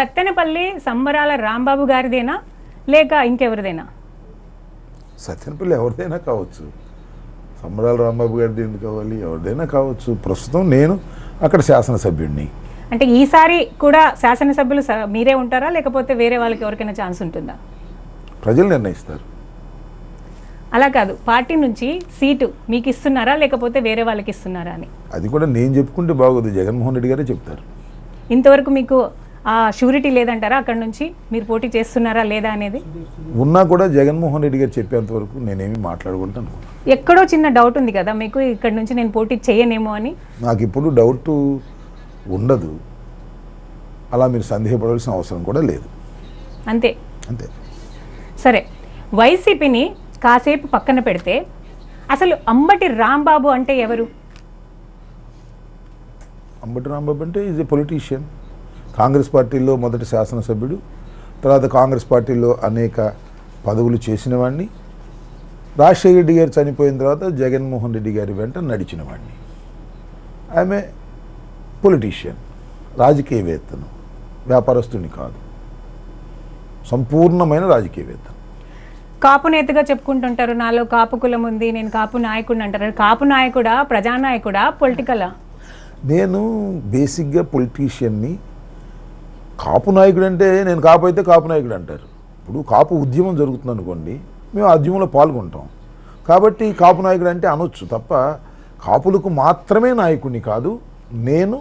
సత్తెనపల్లి సంబరాల రాంబాబు గారిదేనా? లేక ఇంకెవరిదేనా? సత్యనపల్లి ఎవరిదైనా కావచ్చు. సంబరాల రాంబాబు గారిది ఎందుకు కావాలి? ఎవరిదైనా కావచ్చు. ప్రస్తుతం నేను అక్కడ శాసనసభ్యుడిని అంటే ఈసారి కూడా శాసనసభ్యులు మీరే ఉంటారా? లేకపోతే వేరే వాళ్ళకి ఎవరికైనా ఛాన్స్ ఉంటుందా? ప్రజలు నిర్ణయిస్తారు. అలా కాదు. పార్టీ నుంచి సీటు మీకు ఇస్తున్నారా లేకపోతే వేరే వాళ్ళకి ఇస్తున్నారా అని. అది కూడా నేను చెప్పుకుంటే బాగోదు. జగన్మోహన్ రెడ్డి గారే చెప్తారు. ఇంతవరకు మీకు ఆ షూరిటీ లేదంటారా అక్కడ నుంచి? మీరు పోటీ చేస్తున్నారా లేదా అనేది? ఉన్నా కూడా జగన్మోహన్ రెడ్డి గారు చెప్పేంత వరకు నేనేమి మాట్లాడుకుంటాను. ఎక్కడో చిన్న డౌట్ ఉంది కదా మీకు ఇక్కడ నుంచి నేను పోటీ చేయనేమో అని? నాకు ఇప్పుడు డౌట్ ఉండదు. అలా మీరు సందేహపడవలసిన అవసరం కూడా లేదు. అంతే. అంతే. సరే వైసీపీని కాసేపు పక్కన పెడితే అసలు అంబటి రాంబాబు అంటే ఎవరు? అంబటి రాంబాబు అంటే ఈజ్ ఎ పొలిటీషియన్ కాంగ్రెస్ పార్టీలో మొదటి శాసనసభ్యుడు తర్వాత కాంగ్రెస్ పార్టీలో అనేక పదవులు చేసిన వాడిని రాజశేఖర రెడ్డి గారు చనిపోయిన తర్వాత జగన్మోహన్ రెడ్డి గారి వెంట నడిచిన వాడిని ఆమె పొలిటీషియన్ రాజకీయవేత్తను వ్యాపారస్తుని కాదు. సంపూర్ణమైన రాజకీయవేత్త. కాపు నేతగా చెప్పుకుంటుంటారు నాలో కాపు కులం ఉంది నేను కాపు నాయకుడిని అంటారు. కాపు నాయకుడా ప్రజానాయకుడా పొలిటికలా? నేను బేసిక్గా పొలిటీషియన్ని కాపు నాయకుడు అంటే నేను కాపు అయితే కాపు నాయకుడు అంటారు. ఇప్పుడు కాపు ఉద్యమం జరుగుతుంది అనుకోండి మేము ఆ ఉద్యమంలో పాల్గొంటాం. కాబట్టి కాపు నాయకుడు అంటే అనొచ్చు తప్ప కాపులకు మాత్రమే నాయకుడిని కాదు నేను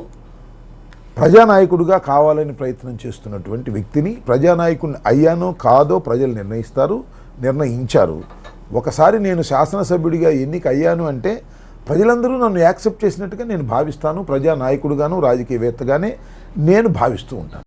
ప్రజానాయకుడిగా కావాలని ప్రయత్నం చేస్తున్నటువంటి వ్యక్తిని ప్రజానాయకుడిని అయ్యానో కాదో ప్రజలు నిర్ణయిస్తారు నిర్ణయించారు. ఒకసారి నేను శాసనసభ్యుడిగా ఎన్నిక అయ్యాను అంటే ప్రజలందరూ నన్ను యాక్సెప్ట్ చేసినట్టుగా నేను భావిస్తాను ప్రజానాయకుడుగాను రాజకీయవేత్తగానే నేను భావిస్తూ ఉంటాను.